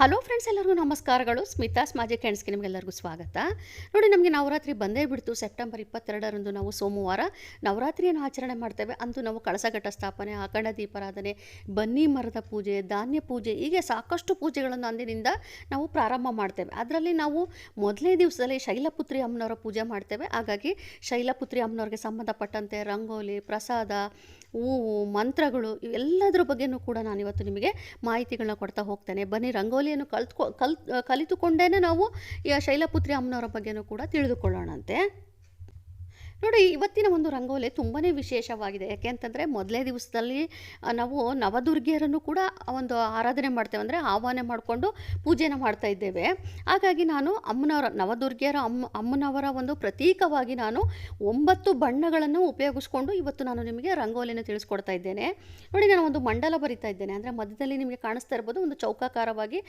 Hello friends, ಎಲ್ಲರಿಗೂ ನಮಸ್ಕಾರಗಳು. ಸ್ಮಿತಾಸ್ ಸ್ಮಾಜಿ ಹ್ಯಾಂಡ್ಸ್ಗೆ ನಿಮಗೆಲ್ಲರಿಗೂ ಸ್ವಾಗತ. ನೋಡಿ, ನಮಗೆ ನವರಾತ್ರಿ ಬಂದೇ ಬಿಡ್ತು. ಸೆಪ್ಟೆಂಬರ್ ಇಪ್ಪತ್ತೆರಡರಂದು ನಾವು ಸೋಮವಾರ ನವರಾತ್ರಿಯನ್ನು ಆಚರಣೆ ಮಾಡ್ತೇವೆ. ಅಂತೂ ನಾವು ಕಳಸಘಟ್ಟ ಸ್ಥಾಪನೆ ಆಕಂಡ ದೀಪಾರಾಧನೆ, ಬನ್ನಿ ಮರದ ಪೂಜೆ, ಧಾನ್ಯ ಪೂಜೆ, ಹೀಗೆ ಸಾಕಷ್ಟು ಪೂಜೆಗಳನ್ನು ಅಂದಿನಿಂದ ನಾವು ಪ್ರಾರಂಭ ಮಾಡ್ತೇವೆ. ಅದರಲ್ಲಿ ನಾವು ಮೊದಲನೇ ದಿವಸದಲ್ಲಿ ಶೈಲಪುತ್ರಿ ಅಮ್ಮನವರ ಪೂಜೆ ಮಾಡ್ತೇವೆ. ಹಾಗಾಗಿ ಶೈಲಪುತ್ರಿ ಅಮ್ಮನವ್ರಿಗೆ ಸಂಬಂಧಪಟ್ಟಂತೆ ರಂಗೋಲಿ, ಪ್ರಸಾದ ಹೂವು, ಮಂತ್ರಗಳು ಇವೆಲ್ಲದರ ಬಗ್ಗೆನೂ ಕೂಡ ನಾನಿವತ್ತು ನಿಮಗೆ ಮಾಹಿತಿಗಳನ್ನ ಕೊಡ್ತಾ ಹೋಗ್ತೇನೆ. ಬನ್ನಿ, ರಂಗೋಲಿಯನ್ನು ಕಲ್ತ್ಕೊ ಕಲ್ ಕಲಿತುಕೊಂಡೇ ನಾವು ಶೈಲಪುತ್ರಿ ಅಮ್ಮನವರ ಬಗ್ಗೆನೂ ಕೂಡ ತಿಳಿದುಕೊಳ್ಳೋಣಂತೆ. ನೋಡಿ, ಇವತ್ತಿನ ಒಂದು ರಂಗೋಲಿ ತುಂಬಾ ವಿಶೇಷವಾಗಿದೆ. ಯಾಕೆ ಅಂತಂದರೆ, ಮೊದಲೇ ದಿವಸದಲ್ಲಿ ನಾವು ನವದುರ್ಗಿಯರನ್ನು ಕೂಡ ಒಂದು ಆರಾಧನೆ ಮಾಡ್ತೇವೆ. ಅಂದರೆ ಆಹ್ವಾನ ಮಾಡಿಕೊಂಡು ಪೂಜೆನ ಮಾಡ್ತಾ ಇದ್ದೇವೆ. ಹಾಗಾಗಿ ನಾನು ಅಮ್ಮನವರ, ನವದುರ್ಗಿಯರ ಅಮ್ಮ, ಅಮ್ಮನವರ ಒಂದು ಪ್ರತೀಕವಾಗಿ ನಾನು ಒಂಬತ್ತು ಬಣ್ಣಗಳನ್ನು ಉಪಯೋಗಿಸ್ಕೊಂಡು ಇವತ್ತು ನಾನು ನಿಮಗೆ ರಂಗೋಲಿನ ತಿಳಿಸ್ಕೊಡ್ತಾ ಇದ್ದೇನೆ. ನೋಡಿ, ನಾನು ಒಂದು ಮಂಡಲ ಬರಿತಾ ಇದ್ದೇನೆ. ಅಂದರೆ ಮಧ್ಯದಲ್ಲಿ ನಿಮಗೆ ಕಾಣಿಸ್ತಾ ಇರ್ಬೋದು, ಒಂದು ಚೌಕಾಕಾರವಾಗಿ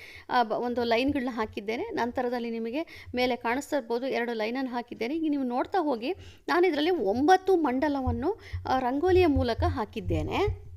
ಒಂದು ಲೈನ್ಗಳನ್ನ ಹಾಕಿದ್ದೇನೆ. ನಂತರದಲ್ಲಿ ನಿಮಗೆ ಮೇಲೆ ಕಾಣಿಸ್ತಾ ಇರ್ಬೋದು, ಎರಡು ಲೈನನ್ನು ಹಾಕಿದ್ದೇನೆ. ಈಗ ನೀವು ನೋಡ್ತಾ ಹೋಗಿ ಇದರಲ್ಲಿ ಒಂಬತ್ತು ಮಂಡಲವನ್ನು ರಂಗೋಲಿಯ ಮೂಲಕ ಹಾಕಿದ್ದೇನೆ.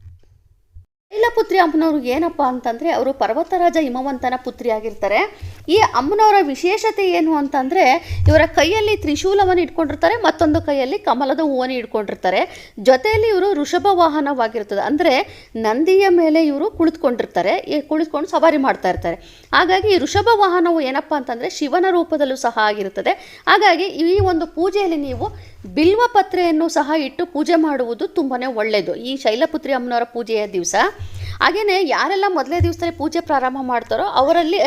ಶೈಲಪುತ್ರಿ ಅಮ್ಮನವರು ಏನಪ್ಪ ಅಂತಂದರೆ, ಅವರು ಪರ್ವತರಾಜ ಹಿಮವಂತನ ಪುತ್ರಿಯಾಗಿರ್ತಾರೆ. ಈ ಅಮ್ಮನವರ ವಿಶೇಷತೆ ಏನು ಅಂತಂದರೆ, ಇವರ ಕೈಯಲ್ಲಿ ತ್ರಿಶೂಲವನ್ನು ಇಟ್ಕೊಂಡಿರ್ತಾರೆ, ಮತ್ತೊಂದು ಕೈಯಲ್ಲಿ ಕಮಲದ ಹೂವನ್ನು ಇಟ್ಕೊಂಡಿರ್ತಾರೆ. ಜೊತೆಯಲ್ಲಿ ಇವರು ಋಷಭ ವಾಹನವಾಗಿರ್ತದೆ. ಅಂದರೆ, ನಂದಿಯ ಮೇಲೆ ಇವರು ಕುಳಿತುಕೊಂಡಿರ್ತಾರೆ ಕುಳಿತುಕೊಂಡು ಸವಾರಿ ಮಾಡ್ತಾ ಇರ್ತಾರೆ. ಹಾಗಾಗಿ ಈ ಋಷಭ ವಾಹನವು ಏನಪ್ಪ ಅಂತಂದರೆ, ಶಿವನ ರೂಪದಲ್ಲೂ ಸಹ ಆಗಿರುತ್ತದೆ. ಹಾಗಾಗಿ ಈ ಒಂದು ಪೂಜೆಯಲ್ಲಿ ನೀವು ಬಿಲ್ವ ಪತ್ರೆಯನ್ನು ಸಹ ಇಟ್ಟು ಪೂಜೆ ಮಾಡುವುದು ತುಂಬಾ ಒಳ್ಳೆಯದು ಈ ಶೈಲಪುತ್ರಿ ಅಮ್ಮನವರ ಪೂಜೆಯ ದಿವಸ ಹಾಗೆಯೇ ಯಾರೆಲ್ಲ ಮೊದಲೇ ದಿವಸದಲ್ಲಿ ಪೂಜೆ ಪ್ರಾರಂಭ ಮಾಡ್ತಾರೋ ಅವರಲ್ಲಿ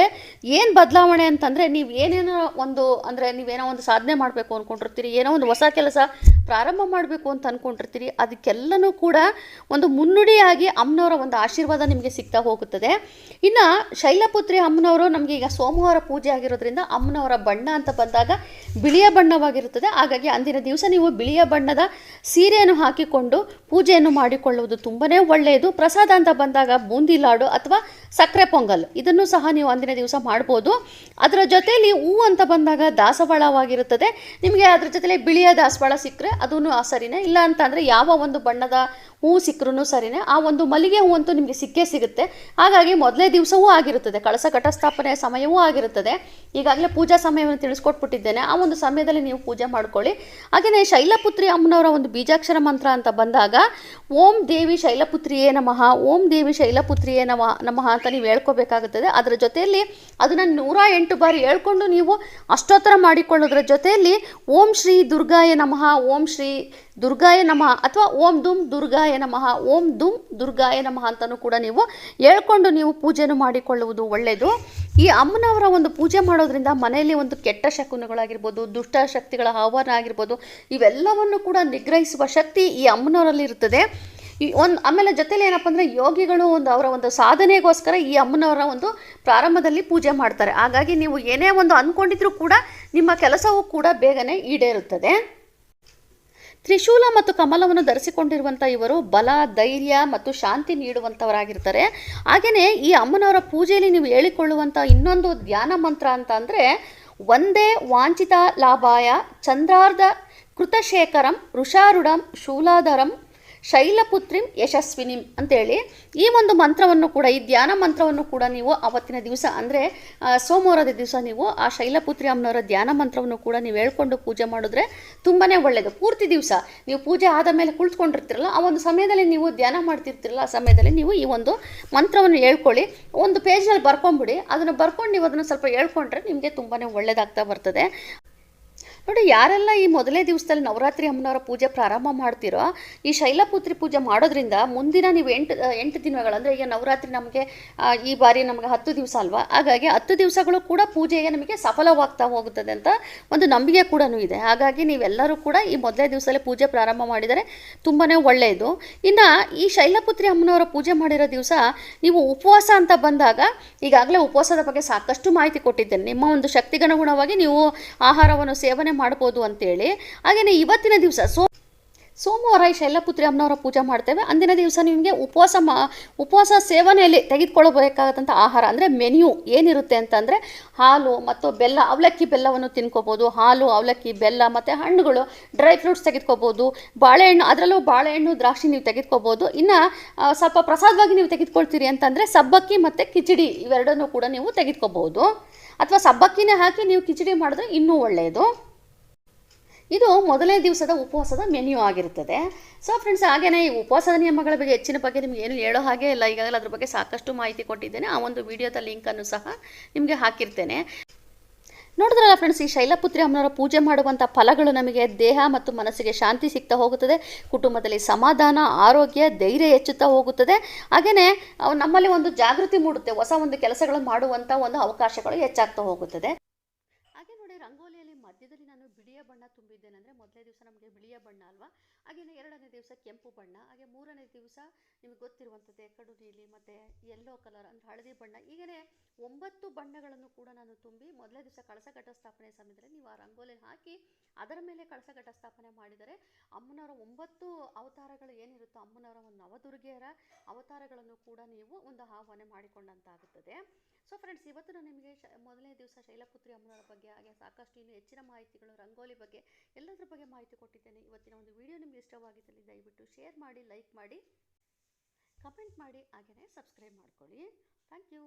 ಏನು ಬದಲಾವಣೆ ಅಂತಂದರೆ ನೀವು ಏನೇನೋ ಒಂದು, ಅಂದರೆ ನೀವೇನೋ ಒಂದು ಸಾಧನೆ ಮಾಡಬೇಕು ಅಂದ್ಕೊಂಡಿರ್ತೀರಿ ಏನೋ ಒಂದು ಹೊಸ ಕೆಲಸ ಪ್ರಾರಂಭ ಮಾಡಬೇಕು ಅಂತ ಅಂದ್ಕೊಂಡಿರ್ತೀರಿ ಅದಕ್ಕೆಲ್ಲನೂ ಕೂಡ ಒಂದು ಮುನ್ನುಡಿಯಾಗಿ ಅಮ್ಮನವರ ಒಂದು ಆಶೀರ್ವಾದ ನಿಮಗೆ ಸಿಗ್ತಾ ಹೋಗುತ್ತದೆ. ಇನ್ನು ಶೈಲಪುತ್ರಿ ಅಮ್ಮನವರು ನಮಗೆ ಈಗ ಸೋಮವಾರ ಪೂಜೆ ಆಗಿರೋದ್ರಿಂದ ಅಮ್ಮನವರ ಬಣ್ಣ ಅಂತ ಬಂದಾಗ ಬಿಳಿಯ ಬಣ್ಣವಾಗಿರುತ್ತದೆ. ಹಾಗಾಗಿ ಅಂದಿನ ದಿವಸ ನೀವು ಬಿಳಿಯ ಬಣ್ಣದ ಸೀರೆಯನ್ನು ಹಾಕಿಕೊಂಡು ಪೂಜೆಯನ್ನು ಮಾಡಿಕೊಳ್ಳುವುದು ತುಂಬಾ ಒಳ್ಳೆಯದು. ಪ್ರಸಾದ ಅಂತ ಬಂದಾಗ ಬೂಂದಿ ಲಾಡು ಅಥವಾ ಸಕ್ಕರೆ ಪೊಂಗಲ್, ಇದನ್ನು ಸಹ ನೀವು ಅಂದಿನ ದಿವಸ ಮಾಡ್ಬೋದು. ಅದರ ಜೊತೆಯಲ್ಲಿ ಹೂ ಅಂತ ಬಂದಾಗ ದಾಸವಾಳವಾಗಿರುತ್ತದೆ. ನಿಮಗೆ ಅದರ ಜೊತೆಲಿ ಬಿಳಿಯ ದಾಸವಾಳ ಸಿಕ್ಕರೆ ಅದೂ ಸರಿನೇ. ಇಲ್ಲ ಅಂತಂದರೆ ಯಾವ ಒಂದು ಬಣ್ಣದ ಹೂ ಸಿಕ್ಕರೂ ಸರಿನೇ, ಆ ಒಂದು ಮಲ್ಲಿಗೆ ಹೂ ಅಂತೂ ನಿಮಗೆ ಸಿಕ್ಕೇ ಸಿಗುತ್ತೆ. ಹಾಗಾಗಿ ಮೊದಲೇ ದಿವಸವೂ ಆಗಿರುತ್ತದೆ, ಕಳಸ ಘಟಸ್ಥಾಪನೆಯ ಸಮಯವೂ ಆಗಿರುತ್ತದೆ. ಈಗಾಗಲೇ ಪೂಜಾ ಸಮಯವನ್ನು ತಿಳಿಸ್ಕೊಟ್ಬಿಟ್ಟಿದ್ದೇನೆ, ಆ ಒಂದು ಸಮಯದಲ್ಲಿ ನೀವು ಪೂಜೆ ಮಾಡ್ಕೊಳ್ಳಿ. ಹಾಗೆಯೇ ಶೈಲಪುತ್ರಿ ಅಮ್ಮನವರ ಒಂದು ಬೀಜಾಕ್ಷರ ಮಂತ್ರ ಅಂತ ಬಂದಾಗ, ಓಂ ದೇವಿ ಶೈಲಪುತ್ರಿಯೇ ನಮಃ, ಓಂ ದೇವಿ ಶೈಲಪುತ್ರಿಯೇ ನಮ, ನಮಃ ಅಂತ ನೀವು ಹೇಳ್ಕೋಬೇಕಾಗುತ್ತದೆ. ಅದರ ಜೊತೆಯಲ್ಲಿ ಅದನ್ನು ನೂರ ಎಂಟು ಬಾರಿ ಹೇಳ್ಕೊಂಡು ನೀವು ಅಷ್ಟೋತ್ತರ ಮಾಡಿಕೊಳ್ಳೋದ್ರ ಜೊತೆಯಲ್ಲಿ ಓಂ ಶ್ರೀ ದುರ್ಗಾಯ ನಮಃ, ಓಂ ಶ್ರೀ ದುರ್ಗಾಯ ನಮಃ ಅಥವಾ ಓಂ ದುಮ್ ದುರ್ಗಾಯ ನಮಃ, ಓಂ ದುಂ ದುರ್ಗಾಯ ನಮಃ ಅಂತಲೂ ಕೂಡ ನೀವು ಹೇಳ್ಕೊಂಡು ನೀವು ಪೂಜೆಯನ್ನು ಮಾಡಿಕೊಳ್ಳುವುದು ಒಳ್ಳೆಯದು. ಈ ಅಮ್ಮನವರ ಒಂದು ಪೂಜೆ ಮಾಡೋದ್ರಿಂದ ಮನೆಯಲ್ಲಿ ಒಂದು ಕೆಟ್ಟ ಶಕುನಗಳಾಗಿರ್ಬೋದು, ದುಷ್ಟ ಶಕ್ತಿಗಳ ಆಹ್ವಾನ ಆಗಿರ್ಬೋದು ಇವೆಲ್ಲವನ್ನು ಕೂಡ ನಿಗ್ರಹಿಸುವ ಶಕ್ತಿ ಈ ಅಮ್ಮನವರಲ್ಲಿ ಇರುತ್ತದೆ ಈ ಒಂದು ಆಮೇಲೆ ಜೊತೆಲಿ ಏನಪ್ಪ ಅಂದರೆ ಯೋಗಿಗಳು ಒಂದು ಅವರ ಒಂದು ಸಾಧನೆಗೋಸ್ಕರ ಈ ಅಮ್ಮನವರ ಒಂದು ಪ್ರಾರಂಭದಲ್ಲಿ ಪೂಜೆ ಮಾಡ್ತಾರೆ. ಹಾಗಾಗಿ ನೀವು ಏನೇ ಒಂದು ಅಂದ್ಕೊಂಡಿದ್ರೂ ಕೂಡ ನಿಮ್ಮ ಕೆಲಸವೂ ಕೂಡ ಬೇಗನೆ ಈಡೇರುತ್ತದೆ. ತ್ರಿಶೂಲ ಮತ್ತು ಕಮಲವನ್ನು ಧರಿಸಿಕೊಂಡಿರುವಂಥ ಇವರು ಬಲ, ಧೈರ್ಯ ಮತ್ತು ಶಾಂತಿ ನೀಡುವಂಥವರಾಗಿರ್ತಾರೆ ಹಾಗೆಯೇ ಈ ಅಮ್ಮನವರ ಪೂಜೆಯಲ್ಲಿ ನೀವು ಹೇಳಿಕೊಳ್ಳುವಂಥ ಇನ್ನೊಂದು ಧ್ಯಾನ ಮಂತ್ರ ಅಂತ ಅಂದರೆ ಒಂದೇ ವಾಂಚಿತ ಲಾಭಾಯ ಚಂದ್ರಾರ್ಧ ಕೃತಶೇಖರಂ ಋಷಾರುಢಂ ಶೂಲಾಧರಂ ಶೈಲಪುತ್ರಿಂ ಯಶಸ್ವಿನಿಂ ಅಂತೇಳಿ. ಈ ಒಂದು ಮಂತ್ರವನ್ನು ಕೂಡ, ಈ ಧ್ಯಾನ ಮಂತ್ರವನ್ನು ಕೂಡ ನೀವು ಅವತ್ತಿನ ದಿವಸ ಅಂದರೆ ಸೋಮವಾರದ ದಿವಸ ನೀವು ಆ ಶೈಲಪುತ್ರಿ ಅಮ್ಮನವರ ಧ್ಯಾನ ಮಂತ್ರವನ್ನು ಕೂಡ ನೀವು ಹೇಳ್ಕೊಂಡು ಪೂಜೆ ಮಾಡಿದ್ರೆ ತುಂಬಾ ಒಳ್ಳೆಯದು ಪೂರ್ತಿ ದಿವಸ ನೀವು ಪೂಜೆ ಆದ ಮೇಲೆ ಕುಳಿತುಕೊಂಡಿರ್ತಿರಲ್ಲ, ಆ ಒಂದು ಸಮಯದಲ್ಲಿ ನೀವು ಧ್ಯಾನ ಮಾಡ್ತಿರ್ತಿರಲ್ಲ, ಆ ಸಮಯದಲ್ಲಿ ನೀವು ಈ ಒಂದು ಮಂತ್ರವನ್ನು ಹೇಳ್ಕೊಳ್ಳಿ. ಒಂದು ಪೇಜ್ನಲ್ಲಿ ಬರ್ಕೊಂಬಿಡಿ. ಅದನ್ನು ಬರ್ಕೊಂಡು ನೀವು ಅದನ್ನು ಸ್ವಲ್ಪ ಹೇಳ್ಕೊಂಡ್ರೆ ನಿಮಗೆ ತುಂಬಾ ಒಳ್ಳೆಯದಾಗ್ತಾ ಬರ್ತದೆ. ನೋಡಿ, ಯಾರೆಲ್ಲ ಈ ಮೊದಲೇ ದಿವಸದಲ್ಲಿ ನವರಾತ್ರಿ ಅಮ್ಮನವರ ಪೂಜೆ ಪ್ರಾರಂಭ ಮಾಡ್ತೀರೋ, ಈ ಶೈಲಪುತ್ರಿ ಪೂಜೆ ಮಾಡೋದ್ರಿಂದ ಮುಂದಿನ ನೀವು ಎಂಟು ಎಂಟು ದಿನಗಳು, ಅಂದರೆ ಈಗ ನವರಾತ್ರಿ ನಮಗೆ ಈ ಬಾರಿ ನಮಗೆ ಹತ್ತು ದಿವಸ ಅಲ್ವಾ? ಹಾಗಾಗಿ ಹತ್ತು ದಿವಸಗಳು ಕೂಡ ಪೂಜೆಗೆ ನಮಗೆ ಸಫಲವಾಗ್ತಾ ಹೋಗುತ್ತದೆ ಅಂತ ಒಂದು ನಂಬಿಕೆ ಕೂಡ ಇದೆ. ಹಾಗಾಗಿ ನೀವೆಲ್ಲರೂ ಕೂಡ ಈ ಮೊದಲೇ ದಿವಸದಲ್ಲಿ ಪೂಜೆ ಪ್ರಾರಂಭ ಮಾಡಿದರೆ ತುಂಬಾ ಒಳ್ಳೆಯದು. ಇನ್ನು ಈ ಶೈಲಪುತ್ರಿ ಅಮ್ಮನವರ ಪೂಜೆ ಮಾಡಿರೋ ದಿವಸ ನೀವು ಉಪವಾಸ ಅಂತ ಬಂದಾಗ, ಈಗಾಗಲೇ ಉಪವಾಸದ ಬಗ್ಗೆ ಸಾಕಷ್ಟು ಮಾಹಿತಿ ಕೊಟ್ಟಿದ್ದೇನೆ. ನಿಮ್ಮ ಒಂದು ಶಕ್ತಿಗನುಗುಣವಾಗಿ ನೀವು ಆಹಾರವನ್ನು, ಸೇವನೆ ಮಾಡ್ಬೋದು ಅಂತೇಳಿ. ಹಾಗೆಯೇ ಇವತ್ತಿನ ದಿವಸ ಸೋ, ಸೋಮವಾರ ಈ ಶೈಲಪುತ್ರಿ ಅಮ್ಮನವರ ಪೂಜೆ ಮಾಡ್ತೇವೆ. ಅಂದಿನ ದಿವಸ ನಿಮಗೆ ಉಪವಾಸ ಮಾ, ಉಪವಾಸ ಸೇವನೆಯಲ್ಲಿ ತೆಗೆದುಕೊಳ್ಳಬೇಕಾದಂಥ ಆಹಾರ ಅಂದರೆ ಮೆನ್ಯೂ ಏನಿರುತ್ತೆ ಅಂತಂದರೆ ಹಾಲು ಮತ್ತು ಬೆಲ್ಲ, ಅವಲಕ್ಕಿ ಬೆಲ್ಲವನ್ನು ತಿನ್ಕೋಬೋದು. ಹಾಲು, ಅವಲಕ್ಕಿ, ಬೆಲ್ಲ ಮತ್ತು ಹಣ್ಣುಗಳು, ಡ್ರೈ ಫ್ರೂಟ್ಸ್ ತೆಗೆದುಕೋಬೋದು. ಬಾಳೆಹಣ್ಣು, ಅದರಲ್ಲೂ ಬಾಳೆಹಣ್ಣು, ದ್ರಾಕ್ಷಿ ನೀವು ತೆಗೆದುಕೋಬೋದು. ಇನ್ನು ಸ್ವಲ್ಪ ಪ್ರಸಾದವಾಗಿ ನೀವು ತೆಗೆದುಕೊಳ್ತೀರಿ ಅಂತಂದರೆ ಸಬ್ಬಕ್ಕಿ ಮತ್ತು ಕಿಚಡಿ ಇವೆರಡನ್ನೂ ಕೂಡ ನೀವು ತೆಗೆದುಕೋಬೋದು ಅಥವಾ ಸಬ್ಬಕ್ಕಿನೇ ಹಾಕಿ ನೀವು ಕಿಚಡಿ ಮಾಡಿದ್ರೆ ಇನ್ನೂ ಒಳ್ಳೆಯದು ಇದು ಮೊದಲನೇ ದಿವಸದ ಉಪವಾಸದ ಮೆನ್ಯೂ ಆಗಿರುತ್ತದೆ. ಸೊ ಫ್ರೆಂಡ್ಸ್ ಹಾಗೆಯೇ ಈ ಉಪವಾಸದ ನಿಯಮಗಳ ಬಗ್ಗೆ ಹೆಚ್ಚಿನ ಬಗ್ಗೆ ನಿಮ್ಗೆ ಏನು ಹೇಳೋ ಹಾಗೆ ಇಲ್ಲ. ಈಗಾಗಲೇ ಅದ್ರ ಬಗ್ಗೆ ಸಾಕಷ್ಟು ಮಾಹಿತಿ ಕೊಟ್ಟಿದ್ದೇನೆ. ಆ ಒಂದು ವಿಡಿಯೋದ ಲಿಂಕನ್ನು ಸಹ ನಿಮಗೆ ಹಾಕಿರ್ತೇನೆ. ನೋಡಿದ್ರಲ್ಲ ಫ್ರೆಂಡ್ಸ್ ಈ ಶೈಲಪುತ್ರಿ ಅಮ್ಮನವರ ಪೂಜೆ ಮಾಡುವಂಥ ಫಲಗಳು ನಮಗೆ ದೇಹ ಮತ್ತು ಮನಸ್ಸಿಗೆ ಶಾಂತಿ ಸಿಗ್ತಾ ಹೋಗುತ್ತದೆ. ಕುಟುಂಬದಲ್ಲಿ ಸಮಾಧಾನ, ಆರೋಗ್ಯ, ಧೈರ್ಯ ಹೆಚ್ಚುತ್ತಾ ಹೋಗುತ್ತದೆ. ಹಾಗೆಯೇ ನಮ್ಮಲ್ಲಿ ಒಂದು ಜಾಗೃತಿ ಮೂಡುತ್ತೆ. ಹೊಸ ಒಂದು ಕೆಲಸಗಳನ್ನು ಮಾಡುವಂಥ ಒಂದು ಅವಕಾಶಗಳು ಹೆಚ್ಚಾಗ್ತಾ ಹೋಗುತ್ತದೆ ಹಾಗೆ ನೋಡಿ ರಂಗೋಲಿಯಲ್ಲಿ ಮಧ್ಯದಲ್ಲಿ ನಾನು ಬಿಳಿಯ ತುಂಬಿದ್ದೇನೆ ಮೊದಲನೇ ದಿವಸ ನಮಗೆ ಬಿಳಿಯ ಬಣ್ಣ ಅಲ್ವಾ? ಹಾಗೆಯೇ ಎರಡನೇ ದಿವಸ ಕೆಂಪು ಬಣ್ಣ, ಹಾಗೆ ಮೂರನೇ ದಿವಸ ನಿಮಗೆ ಗೊತ್ತಿರುವಂಥದ್ದೇ ಕಡು ನೀಲಿ ಮತ್ತು ಯೆಲ್ಲೋ ಕಲರ್ ಅಂದರೆ ಹಳದಿ ಬಣ್ಣ. ಹೀಗೆ ಒಂಬತ್ತು ಬಣ್ಣಗಳನ್ನು ಕೂಡ ನಾನು ತುಂಬಿ ಮೊದಲನೇ ದಿವಸ ಕಳಸ ಸ್ಥಾಪನೆ ಸಮಯದಲ್ಲಿ ನೀವು ಆ ರಂಗೋಲಿ ಹಾಕಿ ಅದರ ಮೇಲೆ ಕಳಸ ಸ್ಥಾಪನೆ ಮಾಡಿದರೆ ಅಮ್ಮನವರ ಒಂಬತ್ತು ಅವತಾರಗಳು ಏನಿರುತ್ತೋ ಅಮ್ಮನವರ ಒಂದು ನವದುರ್ಗೆಯರ ಅವತಾರಗಳನ್ನು ಕೂಡ ನೀವು ಒಂದು ಆಹ್ವಾನ ಮಾಡಿಕೊಂಡಂತಾಗುತ್ತದೆ. ಸೊ ಫ್ರೆಂಡ್ಸ್ ಇವತ್ತು ನಾನು ನಿಮಗೆ ಶ, ಮೊದಲನೇ ದಿವಸ ಶೈಲಪುತ್ರಿ ಅಮ್ಮನವರ ಬಗ್ಗೆ, ಹಾಗೆ ಸಾಕಷ್ಟು ಇನ್ನೂ ಹೆಚ್ಚಿನ ಮಾಹಿತಿಗಳು, ರಂಗೋಲಿ ಬಗ್ಗೆ, ಎಲ್ಲದರ ಬಗ್ಗೆ ಮಾಹಿತಿ ಕೊಟ್ಟಿದ್ದೇನೆ. ಇವತ್ತಿನ ಒಂದು ವಿಡಿಯೋ ನಿಮಗೆ ಇಷ್ಟವಾಗಿದ್ದಲ್ಲಿ ದಯವಿಟ್ಟು ಶೇರ್ ಮಾಡಿ ಲೈಕ್ ಮಾಡಿ ಕಮೆಂಟ್ ಮಾಡಿ ಹಾಗೆಯೇ ಸಬ್ಸ್ಕ್ರೈಬ್ ಮಾಡ್ಕೊಳ್ಳಿ. Thank you